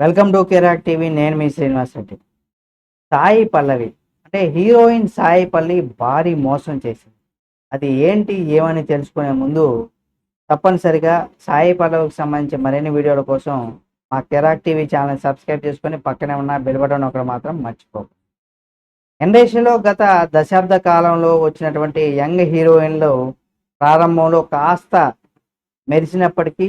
Welcome to కెరాక్ TV నేను మీ శ్రీనివాస్ రెడ్డి. సాయి పల్లవి అంటే heroine Sai పల్లి భారీ మోసం చేసింది. అది ఏంటి ఏమని తెలుసుకునే ముందు తప్పనిసరిగా సాయి పల్లవికి సంబంధించి మరిన్ని వీడియోల కోసం మా కెరాక్ టీవీ ఛానల్ సబ్స్క్రైబ్ చేసుకొని పక్కనే ఉన్న బెల్ బటన్ ఒకటి మాత్రం మర్చిపోకు. ఇండస్ట్రీలో గత దశాబ్ద కాలంలో వచ్చినటువంటి యంగ్ హీరోయిన్లు ప్రారంభంలో కాస్త మెరిసినప్పటికీ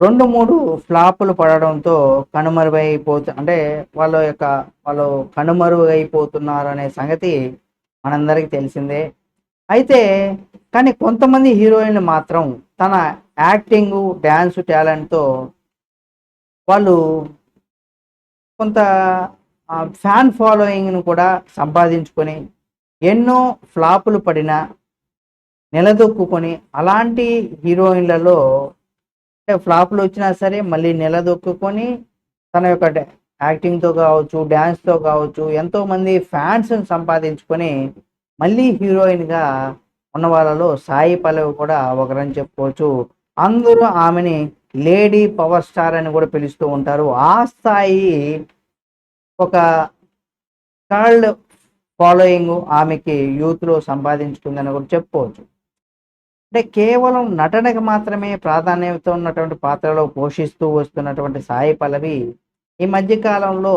రెండు మూడు ఫ్లాపులు పడడంతో కనుమరుగైపోతు అంటే వాళ్ళ యొక్క వాళ్ళు కనుమరుగైపోతున్నారు అనే సంగతి మనందరికీ తెలిసిందే. అయితే కానీ కొంతమంది హీరోయిన్లు మాత్రం తన యాక్టింగ్ డ్యాన్స్ టాలెంట్తో వాళ్ళు కొంత ఫ్యాన్ ఫాలోయింగ్ను కూడా సంపాదించుకొని ఎన్నో ఫ్లాపులు పడిన నిలదొక్కుకొని అలాంటి హీరోయిన్లలో ఫ్లాప్లు వచ్చినా సరే మళ్ళీ నిలదొక్కుని తన యొక్క యాక్టింగ్తో కావచ్చు డ్యాన్స్తో కావచ్చు ఎంతో మంది ఫ్యాన్స్ సంపాదించుకొని మళ్ళీ హీరోయిన్గా ఉన్న వాళ్ళలో సాయి పల్లవి కూడా ఒకరని చెప్పుకోవచ్చు. అందరూ ఆమెని లేడీ పవర్ స్టార్ అని కూడా పిలుస్తూ ఉంటారు. ఆ స్థాయి ఒక కర్ల్డ్ ఫాలోయింగ్ ఆమెకి యూత్లో సంపాదించుకుందని కూడా చెప్పుకోవచ్చు. అంటే కేవలం నటనకు మాత్రమే ప్రాధాన్యత ఉన్నటువంటి పాత్రలో పోషిస్తూ వస్తున్నటువంటి సాయి పల్లవి ఈ మధ్య కాలంలో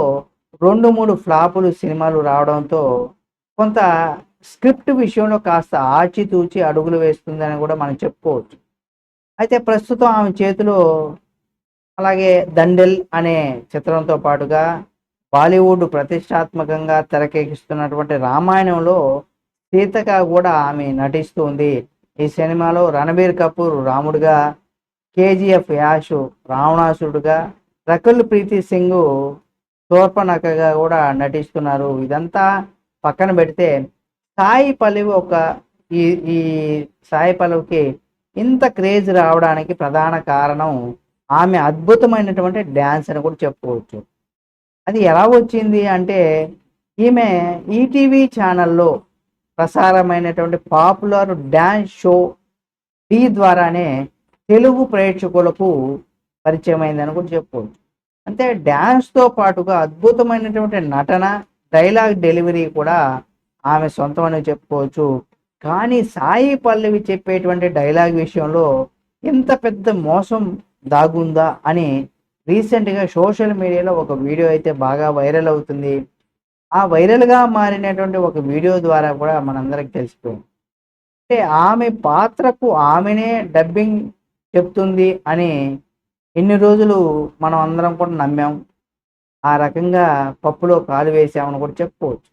రెండు మూడు ఫ్లాపులు సినిమాలు రావడంతో కొంత స్క్రిప్ట్ విషయంలో కాస్త ఆచితూచి అడుగులు వేస్తుందని కూడా మనం చెప్పుకోవచ్చు. అయితే ప్రస్తుతం ఆమె చేతిలో అలాగే దండెల్ అనే చిత్రంతో పాటుగా బాలీవుడ్ ప్రతిష్టాత్మకంగా తెరకెక్కిస్తున్నటువంటి రామాయణంలో సీతగా కూడా ఆమె నటిస్తుంది ఈ సినిమాలో రణబీర్ కపూర్ రాముడుగా కేజీఎఫ్ యాష్ రావణాసురుడుగా రకుల్ ప్రీతి సింగ్ తోర్పనకగా కూడా నటిస్తున్నారు. ఇదంతా పక్కన పెడితే సాయి పల్లవి ఒక ఈ ఈ సాయి పల్లవికి ఇంత క్రేజ్ రావడానికి ప్రధాన కారణం ఆమె అద్భుతమైనటువంటి డ్యాన్స్ అని కూడా చెప్పుకోవచ్చు. అది ఎలా వచ్చింది అంటే ఈమె ఈటీవీ ఛానల్లో ప్రసారమైనటువంటి పాపులర్ డ్యాన్స్ షో టీ ద్వారానే తెలుగు ప్రేక్షకులకు పరిచయం అయిందని కూడా చెప్పుకోవచ్చు. అంటే డ్యాన్స్తో పాటుగా అద్భుతమైనటువంటి నటన డైలాగ్ డెలివరీ కూడా ఆమె సొంతమని చెప్పుకోవచ్చు. కానీ సాయి పల్లవి చెప్పేటువంటి డైలాగ్ విషయంలో ఎంత పెద్ద మోసం దాగుందా అని రీసెంట్గా సోషల్ మీడియాలో ఒక వీడియో అయితే బాగా వైరల్ అవుతుంది. ఆ వైరల్గా మారినటువంటి ఒక వీడియో ద్వారా కూడా మనందరికి తెలిసిపోయింది. అంటే ఆమె పాత్రకు ఆమెనే డబ్బింగ్ చెప్తుంది అని ఎన్ని రోజులు మనం అందరం కూడా నమ్మాం. ఆ రకంగా పప్పులో కాలు వేసామని కూడా చెప్పుకోవచ్చు.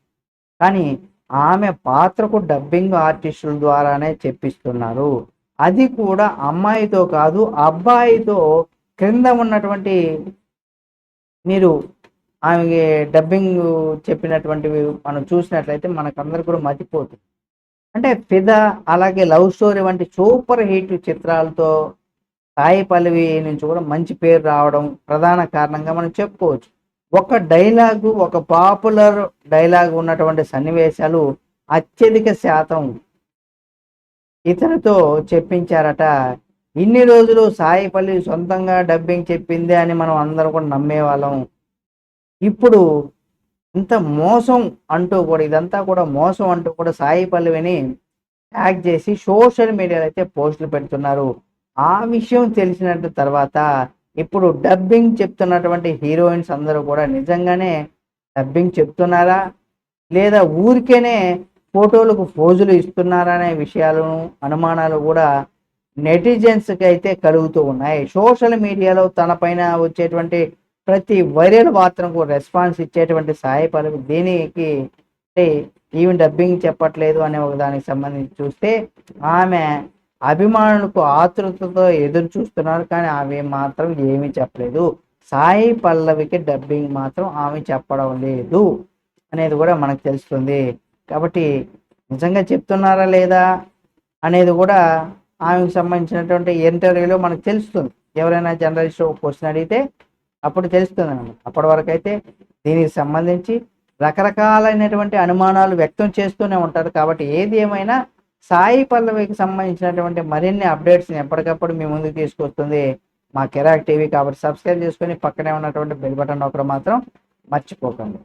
కానీ ఆమె పాత్రకు డబ్బింగ్ ఆర్టిస్టుల ద్వారానే చెప్పిస్తున్నారు. అది కూడా అమ్మాయితో కాదు అబ్బాయితో క్రింద ఉన్నటువంటి మీరు ఆమెకి డబ్బింగ్ చెప్పినటువంటివి మనం చూసినట్లయితే మనకందరు కూడా మతిపోతుంది. అంటే ఫిదా అలాగే లవ్ స్టోరీ వంటి సూపర్ హిట్ చిత్రాలతో సాయి పల్లవి నుంచి కూడా మంచి పేరు రావడం ప్రధాన కారణంగా మనం చెప్పుకోవచ్చు. ఒక డైలాగు ఒక పాపులర్ డైలాగ్ ఉన్నటువంటి సన్నివేశాలు అత్యధిక శాతం ఇతనితో చెప్పించారట. ఇన్ని రోజులు సాయిపల్లి సొంతంగా డబ్బింగ్ చెప్పింది అని మనం అందరం కూడా నమ్మేవాళ్ళం. ఇప్పుడు ఇంత మోసం అంటూ కూడా ఇదంతా కూడా మోసం అంటూ కూడా సాయి పల్లవిని ట్యాగ్ చేసి సోషల్ మీడియాలో అయితే పోస్టులు పెడుతున్నారు. ఆ విషయం తెలిసినట్టు తర్వాత ఇప్పుడు డబ్బింగ్ చెప్తున్నటువంటి హీరోయిన్స్ అందరూ కూడా నిజంగానే డబ్బింగ్ చెప్తున్నారా? లేదా ఊరికేనే ఫోటోలకు పోజులు ఇస్తున్నారా అనే విషయాలను అనుమానాలు కూడా నెటిజన్స్కి అయితే కలుగుతూ ఉన్నాయి. సోషల్ మీడియాలో తన పైన వచ్చేటువంటి ప్రతి వైరల్ వార్తకు రెస్పాన్స్ ఇచ్చేటువంటి సాయి దీనికి అంటే ఈమె డబ్బింగ్ చెప్పట్లేదు అనే ఒక దానికి సంబంధించి చూస్తే ఆమె అభిమానులకు ఆతృతతో ఎదురు చూస్తున్నారు కానీ ఆమె మాత్రం ఏమీ చెప్పలేదు. సాయి పల్లవికి డబ్బింగ్ మాత్రం ఆమె చెప్పడం లేదు అనేది కూడా మనకు తెలుస్తుంది. కాబట్టి నిజంగా చెప్తున్నారా లేదా అనేది కూడా ఆమెకు సంబంధించినటువంటి ఇంటర్వ్యూలో మనకు తెలుస్తుంది. ఎవరైనా జర్నలిస్ట్ ఒక క్వశ్చన్ అడిగితే అప్పుడు తెలుస్తుంది అనమాట అప్పటి వరకు అయితే దీనికి సంబంధించి రకరకాలైనటువంటి అనుమానాలు వ్యక్తం చేస్తూనే ఉంటారు. కాబట్టి ఏది ఏమైనా సాయి పల్లవికి సంబంధించినటువంటి మరిన్ని అప్డేట్స్ని ఎప్పటికప్పుడు మీ ముందుకు తీసుకొస్తుంది మా కెరాక్ టీవీ. కాబట్టి సబ్స్క్రైబ్ చేసుకొని పక్కనే ఉన్నటువంటి బెల్ బటన్ ఒకరు మాత్రం మర్చిపోకండి.